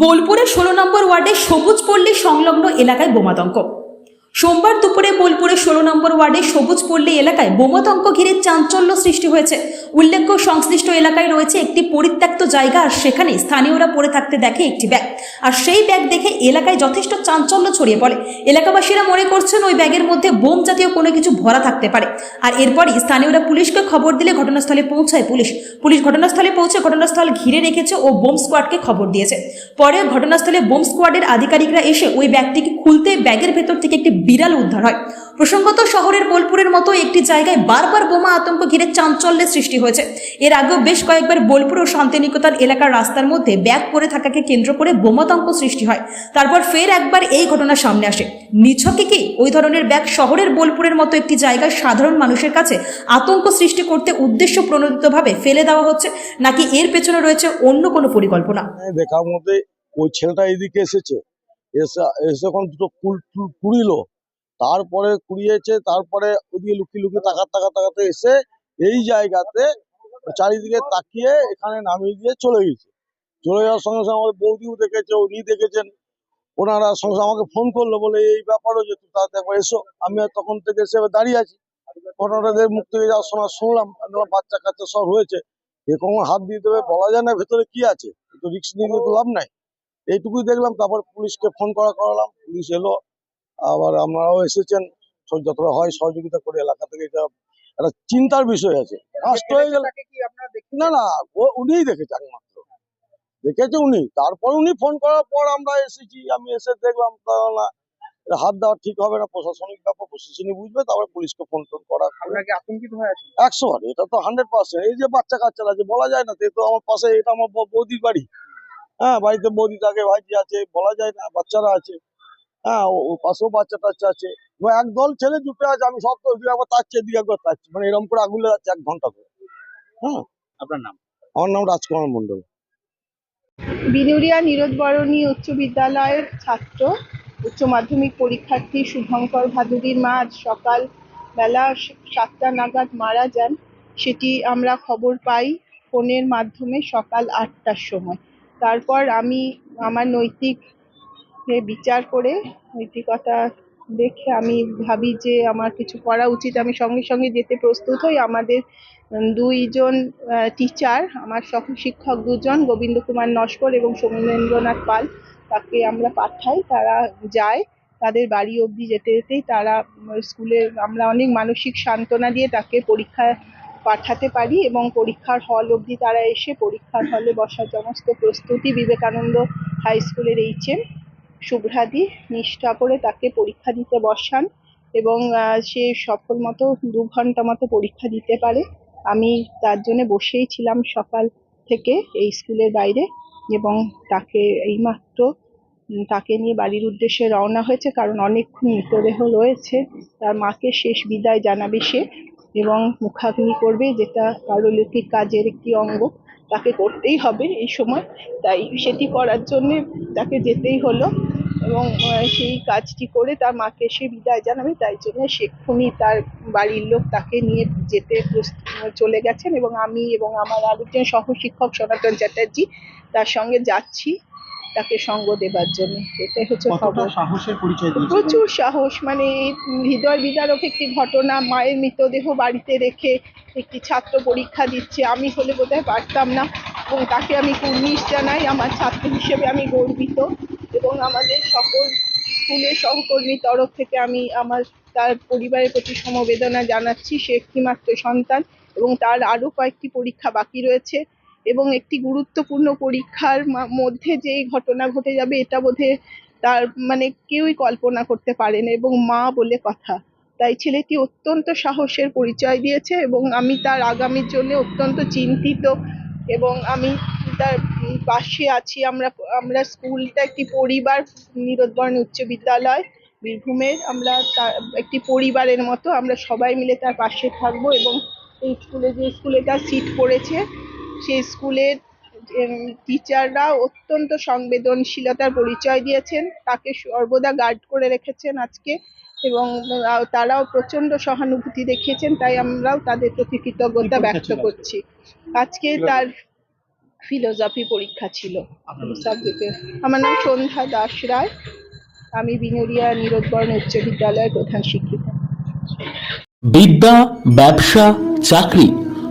বোলপুরের ষোলো নম্বর ওয়ার্ডে সবুজ পল্লী সংলগ্ন এলাকায় বোমাতঙ্ক। সোমবার দুপুরে বোলপুরের ষোলো নম্বর ওয়ার্ডে সবুজ পল্লী এলাকায় বোমাতঙ্ক ঘিরে চাঞ্চল্য সৃষ্টি হয়েছে। উল্লেখ্য, সংশ্লিষ্ট এলাকায় রয়েছে একটি পরিত্যক্ত জায়গা আর সেখানে স্থানীয়রা পড়ে থাকতে দেখে একটি ব্যাগ। আর সেই ব্যাগ দেখে এলাকায় যথেষ্ট চাঞ্চল্য ছড়িয়ে পড়ে। এলাকাবাসীরা মনে করছেন ওই ব্যাগের মধ্যে বোম জাতীয় কোনো কিছু ভরা থাকতে পারে। আর এরপরই স্থানীয়রা পুলিশকে খবর দিলে ঘটনাস্থলে পৌঁছায় পুলিশ। পুলিশ ঘটনাস্থলে পৌঁছে ঘটনাস্থল ঘিরে রেখেছে ও বোম স্কোয়াডকে খবর দিয়েছে। পরে ঘটনাস্থলে বোম স্কোয়াডের আধিকারিকরা এসে ওই ব্যাগটিকে খুলতে ব্যাগের ভেতর থেকে একটি বিড়াল উদ্ধার হয়। প্রসঙ্গত শহরের বোলপুরের মতো একটি জায়গায় বারবার বোমা আতঙ্ক ঘিরে চাঞ্চল্যের সৃষ্টি হয়েছে। এর আগেও বেশ কয়েকবার বোলপুর ও শান্তিনিকেতন এলাকার রাস্তার মধ্যে ব্যাগ পড়ে থাকাকে কেন্দ্র করে বোমাতঙ্ক সৃষ্টি হয়। তারপর ফের একবার এই ঘটনা সামনে আসে। নিছকে কি ওই ধরনের ব্যাগ শহরের বোলপুরের মতো একটি জায়গায় সাধারণ মানুষের কাছে আতঙ্ক সৃষ্টি করতে উদ্দেশ্য প্রণোদিতভাবে ফেলে দেওয়া হচ্ছে নাকি এর পেছনে রয়েছে অন্য কোনো পরিকল্পনা? হ্যাঁ, দেখার মধ্যে ওই ছেলেটা এদিকে এসেছে। এসে এসে যখন দুটো কুল কুড়িলো তারপরে কুড়িয়েছে, তারপরে ওদিকে লুকিয়ে লুকিয়ে তাকাতে তাকাতে তাকাতে এসে এই জায়গাতে চারিদিকে তাকিয়ে এখানে নামিয়ে দিয়ে চলে গেছে। চলে যাওয়ার সঙ্গে সঙ্গে আমাদের বৌদিও দেখেছে উনি দেখেছেন। ওনারা সঙ্গে আমাকে ফোন করল, বলে, এই ব্যাপারও যে তুমি তাড়াতাড়ি একবার এসো, আমি আর তখন থেকে এসে দাঁড়িয়ে আছি। ঘটনাটাদের মুখ থেকে যাওয়ার সময় শুনলাম বাচ্চা কাচ্চা সব হয়েছে। এ কখন হাত দিয়ে দেবে বলা যায় না, ভেতরে কি আছে? তো রিক্স নিয়ে তো লাভ নাই। এইটুকুই দেখলাম, তারপর পুলিশকে ফোন করা, করালাম, পুলিশ এলো। আবার আপনারাও এসেছেন যতটা হয় সহযোগিতা করে এলাকা থেকে এটা একটা চিন্তার বিষয় আছে। নষ্ট হয়ে গেল। না না ও উনিই দেখেছে একমাত্র। দেখেছে উনি তারপর উনি ফোন করার পর আমরা এসেছি আমি এসে দেখলাম না হাত দেওয়া ঠিক হবে না প্রশাসনিক ব্যাপার প্রশাসনই বুঝবে তারপরে পুলিশকে ফোন টোন করা। একশো বার এটা তো হান্ড্রেড পার্সেন্ট এই যে বাচ্চা কাচ্চারা আছে বলা যায় না সে তো আমার পাশে এটা আমার বৌদির বাড়ি। হ্যাঁ বাড়িতে বৌদি থাকে ভাইজি আছে বলা যায় না বাচ্চারা আছে। হ্যাঁ ও পাশেও বাচ্চা টাচ্চা আছে। একদল ছেলে জুটে আছে আমি সব তো একবার তাচ্ছি এদিকে একবার তাচ্ছি মানে এরকম করে আগুলে যাচ্ছে এক ঘণ্টা করে। হ্যাঁ আপনার নাম? আমার নাম রাজকুমার মন্ডল বিনুরিয়া নীরদবরণী উচ্চ বিদ্যালয়ের ছাত্র উচ্চ মাধ্যমিক পরীক্ষার্থী শুভঙ্কর ভাদুরীর মা আজ সকাল বেলা সাতটা নাগাদ মারা যান। সেটি আমরা খবর পাই ফোনের মাধ্যমে সকাল আটটার সময়। তারপর আমি আমার নৈতিক বিচার করে নৈতিকতা দেখে আমি ভাবি যে আমার কিছু করা উচিত। আমি সঙ্গে সঙ্গে যেতে প্রস্তুত হই। আমাদের দুইজন টিচার আমার সহ, শিক্ষক দুজন গোবিন্দ কুমার নস্কর এবং সৌমেন্দ্রনাথ পাল, তাকে আমরা পাঠাই। তারা যায়, তাদের বাড়ি অবধি যেতে যেতেই তারা স্কুলে আমরা অনেক মানসিক সান্ত্বনা দিয়ে তাকে পরীক্ষা পাঠাতে পারি এবং পরীক্ষার হল অবধি তারা এসে পরীক্ষার হলে বসার সমস্ত প্রস্তুতি বিবেকানন্দ হাই স্কুলের এইচএম। শুভ্রাদি নিষ্ঠা করে তাকে পরীক্ষা দিতে বসান এবং সে সফল মতো দু ঘণ্টা মতো পরীক্ষা দিতে পারে। আমি তার জন্য বসেই ছিলাম সকাল থেকে এই স্কুলের বাইরে এবং তাকে এইমাত্র তাকে নিয়ে বাড়ির উদ্দেশ্যে রওনা হয়েছে কারণ অনেকক্ষণ মৃতদেহ রয়েছে। তার মাকে শেষ বিদায় জানাবে সে এবং মুখাগ্নি করবে, যেটা পারলৌকিক কাজের একটি অঙ্গ। তাকে করতেই হবে এই সময়। তাই সেটি করার জন্য তাকে যেতেই হলো এবং সেই কাজটি করে তার মাকে সে বিদায় জানাবে। তাই জন্য সেক্ষুনি তার বাড়ির লোক তাকে নিয়ে যেতে চলে গেছেন এবং আমি এবং আমার আরেকজন সহ শিক্ষক সনাতন চ্যাটার্জি তার সঙ্গে যাচ্ছি। তাকে সঙ্গ দেবার জন্য। এটাই হচ্ছে খবর। সাহসের পরিচয় প্রচুর সাহস মানে হৃদয় বিদারক একটি ঘটনা মায়ের মৃতদেহ বাড়িতে রেখে একটি ছাত্র পরীক্ষা দিচ্ছে। আমি হলে বোধহয় পারতাম না এবং তাকে আমি কুর্নিশ জানাই আমার ছাত্র হিসেবে আমি গর্বিত এবং আমাদের সকল স্কুলের সহকর্মীর তরফ থেকে আমি আমার তার পরিবারের প্রতি সমবেদনা জানাচ্ছি। সে একটিমাত্র সন্তান এবং তার আরও কয়েকটি পরীক্ষা বাকি রয়েছে। এবং একটি গুরুত্বপূর্ণ পরীক্ষার মধ্যে যে ঘটনা ঘটে যাবে এটা বোধহয় তার মানে কেউই কল্পনা করতে পারে না এবং মা বলে কথা। তাই ছেলেটি অত্যন্ত সাহসের পরিচয় দিয়েছে এবং আমি তার আগামীর জন্য অত্যন্ত চিন্তিত এবং আমি তার পাশে আছি। আমরা আমরা স্কুলটা একটি পরিবার, নীরদবর্ণ উচ্চ বিদ্যালয়, বীরভূমের। আমরা তার, একটি পরিবারের মতো। আমরা সবাই মিলে তার পাশে থাকব এবং এই স্কুলে যে স্কুলে তার সিট পড়েছে সেই স্কুলের টিচাররা অত্যন্ত সংবেদনশীলতার পরিচয় দিয়েছেন। তাকে সর্বদা গার্ড করে রেখেছেন আজকে এবং তারাও প্রচণ্ড সহানুভূতি দেখিয়েছেন তাই আমরাও তাদের প্রতি কৃতজ্ঞতা ব্যক্ত করছি। আজকে তার ফিলোজফি পরীক্ষা ছিল। আমার নাম সন্ধ্যা দাস রায়। আমি বিনোরিয়া নিরোধবর্ণ উচ্চ বিদ্যালয়ের প্রধান শিক্ষিকা। বিদ্যা ব্যবসা চাকরি